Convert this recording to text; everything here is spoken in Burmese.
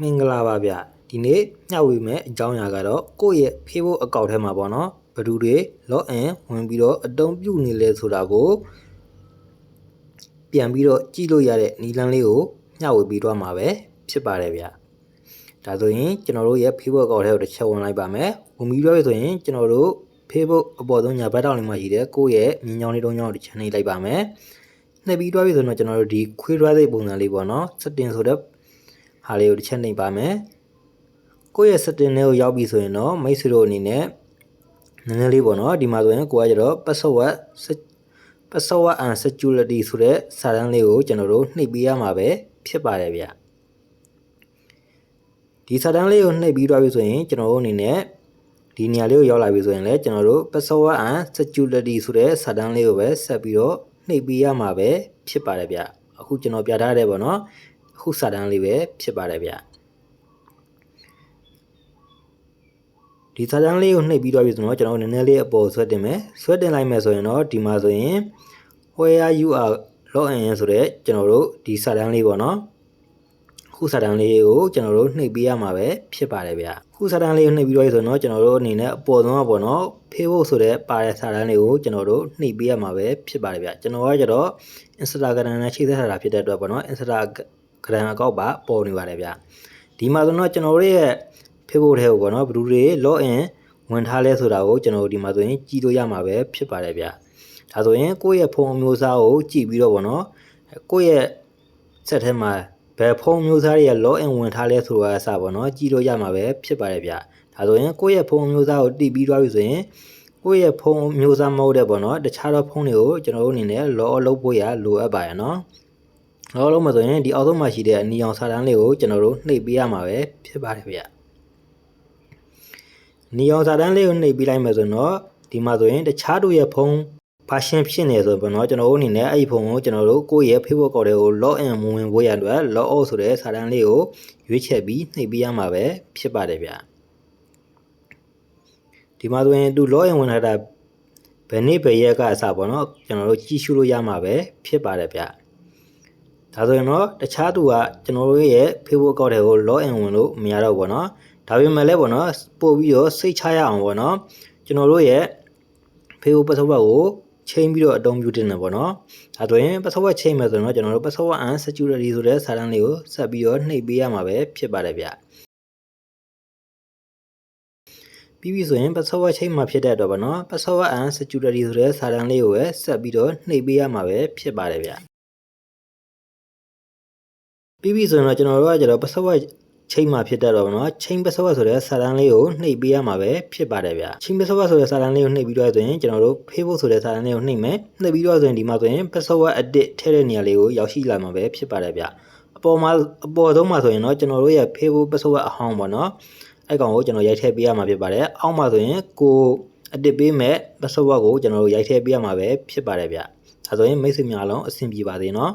မင်္ဂလာပါဗျဒီနေ့ညှဝေမဲ့အကြောင်းအရာကတော့ကိုယ့်ရဲ့ Facebook အကောင့်ထဲမှာပေါ့နော်ဘယ်သူတွေ login ဝင်ပြီးတော့အသုံးပြုနေလဲဆိုတာကိုပြန်ပြီးတော့ကြည့်လို့ရတဲ့နည်းလမ်းလေးကိုညှဝေပြီးတော့မှာပဲဖြစ်ပါတယ်ဗျဒါဆိုရင်ကျွန်တော်တို့ရဲ့ Facebook အကောင့်ထဲကိုတစ်ချက်ဝင်လိုက်ပါမယ်ဝင်ပြီးတော့ဆိုရင်ကျွန်တော်တို့ Facebook အပေါ်ဆုံးညာဘက်တောင်လေးမှာရှိတဲ့ကိုယ့်ရဲ့မြင်ကြောင်းလေးတုံးကြောင်းကိုတစ်ချက်နှိပ်လိုက်ပါမယ်နှိပ်ပြီးတော့ပြီဆိုတော့ကျွန်တော်တို့ဒီခွေးရွားတဲ့ပုံစံလေးပေါ့နော် setting ဆိုတဲ့ ဟာလေးကိုတစ်ချက်နှိပ်ပါမယ်ကိုယ့်ရဲ့ setting လေးကိုရောက်ပြီဆိုရင်တော့မိတ်ဆွေတို့အနေနဲ့နည်းနည်းလေးပေါ့နော်ဒီမှာဆိုရင်ကိုကကျတော့ password password and security ဆိုတဲ့စာတန်းလေးကိုကျွန်တော်တို့နှိပ်ပေးရမှာပဲဖြစ်ပါတယ်ဗျဒီစာတန်းလေးကိုနှိပ်ပြီးတော့ပြီဆိုရင်ကျွန်တော်တို့အနေနဲ့ဒီနေရာလေးကိုရောက်လာပြီဆိုရင်လည်းကျွန်တော်တို့ password and security ဆိုတဲ့စာတန်းလေးကိုပဲဆက်ပြီးတော့နှိပ်ပေးရမှာပဲဖြစ်ပါတယ်ဗျအခုကျွန်တော်ပြထားတဲ့ပေါ့နော်အ ခုစာတန်းလေးပဲဖြစ်ပါတယ်ဗျဒီစာတန်းလေးကိုနှိပ်ပြီးတော့ပြီဆိုတော့ကျွန်တော်နည်းနည်းလေးအပေါ်ဆွဲတင်မယ်ဆွဲတင်လိုက်မယ်ဆိုရင်တော့ဒီမှာဆိုရင် where you are login ဆိုတဲ့ကျွန်တော်တို့ဒီစာတန်းလေးပေါ့နော်ခုစာတန်းလေးကိုကျွန်တော်တို့နှိပ်ပေးရမှာပဲဖြစ်ပါတယ်ဗျခုစာတန်းလေးကိုနှိပ်ပြီးတော့ဆိုတော့ကျွန်တော်တို့အနေနဲ့အပေါ်ဆုံးကပေါ့နော် Facebook ဆိုတဲ့ပါတဲ့စာတန်းလေးကိုကျွန်တော်တို့နှိပ်ပေးရမှာပဲဖြစ်ပါတယ်ဗျကျွန်တော်ကကျတော့ Instagram နဲ့ချိတ်ဆက်ထားတာဖြစ်တဲ့အတွက်ပေါ့နော် Instagram အကောင့်ပါပေါ်နေပါတယ်ဗျဒီမှာဆိုတော့ကျွန်တော်တို့ရဲ့ Facebook ထဲကိုပေါ့နော်ဘယ်သူတွေ login ဝင်ထားလဲဆိုတာကိုကျွန်တော်တို့ဒီမှာဆိုရင်ကြည့်လို့ရမှာပဲဖြစ်ပါတယ်ဗျဒါဆိုရင်ကိုယ့်ရဲ့ဖုန်းအမျိုးအစားကိုကြည့်ပြီးတော့ပေါ့နော်ကိုယ့်ရဲ့ set ထဲမှာဘယ်ဖုန်းမျိုးစားတွေက login ဝင်ထားလဲဆိုတာအစပေါ့နော်ကြည့်လို့ရမှာပဲဖြစ်ပါတယ်ဗျဒါဆိုရင်ကိုယ့်ရဲ့ဖုန်းမျိုးစားကိုတိပြီးသွားပြီဆိုရင်ကိုယ့်ရဲ့ဖုန်းမျိုးစားမဟုတ်တဲ့ပေါ့နော်တခြားသောဖုန်းတွေကိုကျွန်တော်တို့အနေနဲ့ log out လုပ်ဖို့ရလိုအပ်ပါရနော် log out လုပ်မှဆိုရင်ဒီအောက်ဆုံးမှာရှိတဲ့အနီအောင်စာတန်းလေးကိုကျွန်တော်တို့နှိပ်ပေးရမှာပဲဖြစ်ပါတယ်ဗျနီအောင်စာတန်းလေးကိုနှိပ်ပေးလိုက်မယ်ဆိုတော့ဒီမှာဆိုရင်တခြားတို့ရဲ့ဖုန်း version ဖြစ်နေဆိုတော့เนาะကျွန်တော်တို့အနေနဲ့အဲ့ဒီဖုန်းကိုကျွန်တော်တို့ကိုယ့်ရဲ့ Facebook ကောက်တွေကို log in ဝင်ဖို့ရအတွက် log out ဆိုတဲ့စာတန်းလေးကိုရွေးချယ်ပြီးနှိပ်ပေးရမှာပဲဖြစ်ပါတယ်ဗျဒီမှာဆိုရင်သူ log in ဝင်လာတာဘယ်နေ့ဘယ်ရက်ကအစပေါ့เนาะကျွန်တော်တို့ကြည့်ရှုလို့ရမှာပဲဖြစ်ပါတယ်ဗျ ဒါဆိုရင်တော့တခြားသူကကျွန်တော်တို့ရဲ့ Facebook account တွေကို login ဝင်လို့မရတော့ဘူးပေါ့နော်ဒါပေမဲ့လည်းပေါ့နော်ပို့ပြီးတော့စိတ်ချရအောင်ပေါ့နော်ကျွန်တော်တို့ရဲ့ Facebook password ကိုချိန်ပြီးတော့အသုံးပြုတင်တယ်ပေါ့နော်ဒါဆိုရင် password ချိန်မယ်ဆိုတော့ကျွန်တော်တို့ password and security ဆိုတဲ့စာတန်းလေးကိုဆက်ပြီးတော့နှိပ်ပေးရမှာပဲဖြစ်ပါတယ်ဗျပြီးပြီဆိုရင် password ချိန်မှာဖြစ်တဲ့အတွက်ပေါ့နော် password and security ဆိုတဲ့စာတန်းလေးကိုပဲဆက်ပြီးတော့နှိပ်ပေးရမှာပဲဖြစ်ပါတယ်ဗျ ပြီးပြီဆိုရင်တော့ကျွန်တော်တို့ကကျတော့ password ချိန်မှာဖြစ်တတ်တော့ဗောနော်ချိန်ပစဝတ်ဆိုတဲ့စာတန်းလေးကိုနှိပ်ပေးရမှာပဲဖြစ်ပါတယ်ဗျချိန်ပစဝတ်ဆိုတဲ့စာတန်းလေးကိုနှိပ်ပြီးတော့ဆိုရင်ကျွန်တော်တို့ Facebook ဆိုတဲ့စာတန်းလေးကိုနှိပ်မယ်နှိပ်ပြီးတော့ဆိုရင်ဒီမှာဆိုရင် password edit ထည့်တဲ့နေရာလေးကိုရောက်ရှိလာမှာပဲဖြစ်ပါတယ်ဗျအပေါ်မှာအပေါ်ဆုံးမှာဆိုရင်တော့ကျွန်တော်တို့ရဲ့ Facebook password အဟောင်းပေါ့နော်အဲ့ကောင်ကိုကျွန်တော်ရိုက်ထည့်ပေးရမှာဖြစ်ပါတယ်အောက်မှာဆိုရင်ကိုအတစ်ပေးမဲ့ password ကိုကျွန်တော်တို့ရိုက်ထည့်ပေးရမှာပဲဖြစ်ပါတယ်ဗျဒါဆိုရင်မိတ်ဆွေများလုံးအဆင်ပြေပါသေးနော်